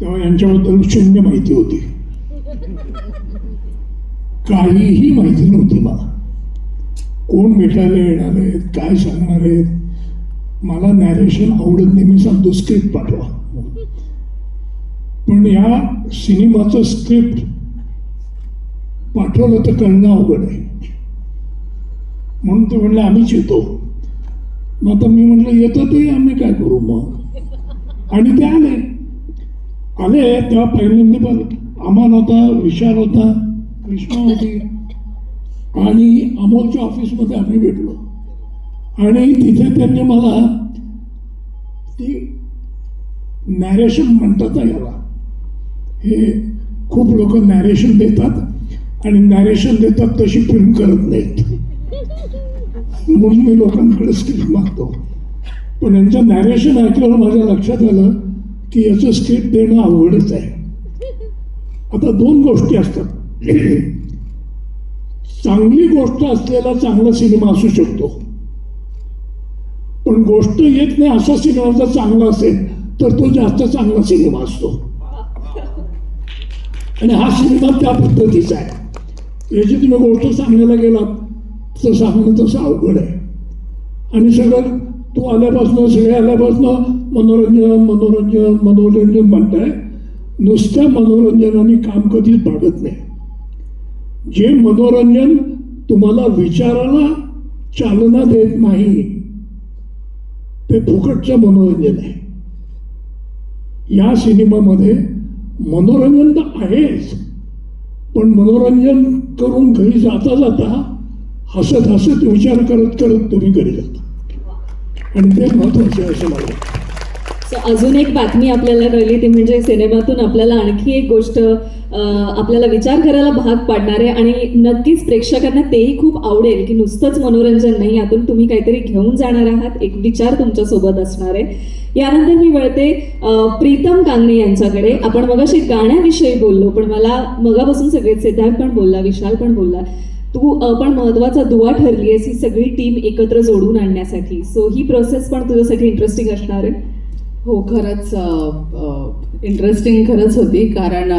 तेव्हा यांच्याबद्दल शून्य माहिती होती. काहीही माहिती नव्हती मला. कोण भेटायला येणार आहेत काय सांगणार आहेत मला नॅरेशन आवडत नाही मी सांगतो स्क्रिप्ट पाठवा. पण या सिनेमाचं स्क्रिप्ट पाठवलं तर कळणं अवघड आहे. म्हणून ते म्हणलं आम्हीच येतो. मग आता मी म्हटलं येतं ते आम्ही काय करू मग? आणि ते आले. आले तेव्हा पहिल्यांदा पण अमान होता विशाल होता कृष्णा होती. आणि अमोलच्या ऑफिसमध्ये आम्ही भेटलो. आणि तिथे त्यांनी मला ती नॅरेशन म्हणतात ना याला हे खूप लोक नॅरेशन देतात आणि नॅरेशन देतात तशी फिल्म करत नाहीत. म्हणून मी लोकांकडे स्क्रिप्ट मागतो. पण यांचं नॅरेशन ऐकल्यावर माझ्या लक्षात आलं की याचं स्क्रिप्ट देणं अवघडच आहे. आता दोन गोष्टी असतात. चांगली गोष्ट असलेला चांगला सिनेमा असू शकतो. पण गोष्ट येत नाही असा सिनेमा जर चांगला असेल तर तो जास्त चांगला सिनेमा असतो. आणि हा सिनेमा त्या पद्धतीचा आहे. याची तुम्ही गोष्ट सांगायला गेलात तर सांगणं तसं अवघड आहे. आणि सगळं तू आल्यापासून सगळे आल्यापासून मनोरंजन मनोरंजन मनोरंजन म्हणताय. नुसत्या मनोरंजनाने काम कधीच भागत नाही. जे मनोरंजन तुम्हाला विचाराला चालना देत नाही ते फुकटचं मनोरंजन आहे. या सिनेमामध्ये मनोरंजन तर आहेच पण मनोरंजन करून घरी जाता जाता हसत हसत विचार करत करत तुम्ही घरी जाता. आणि ते महत्त्वाचे मला अजून एक बातमी आपल्याला कळली ती म्हणजे सिनेमातून आपल्याला आणखी एक गोष्ट आपल्याला विचार करायला भाग पाडणार आहे आणि नक्कीच प्रेक्षकांना तेही खूप आवडेल की नुसतंच मनोरंजन नाही यातून तुम्ही काहीतरी घेऊन जाणार आहात एक विचार तुमच्यासोबत असणार आहे. यानंतर मी वळते प्रीतम कांगणे यांच्याकडे. आपण मगाशी गाण्याविषयी बोललो पण मला मगापासून सगळे सिद्धार्थ पण बोलला विशाल पण बोलला. तू पण महत्त्वाचा दुवा ठरली आहेस ही सगळी टीम एकत्र जोडून आणण्यासाठी. सो ही प्रोसेस पण तुझ्यासाठी इंटरेस्टिंग असणार आहे? हो खरंच इंटरेस्टिंग खरंच होती. कारण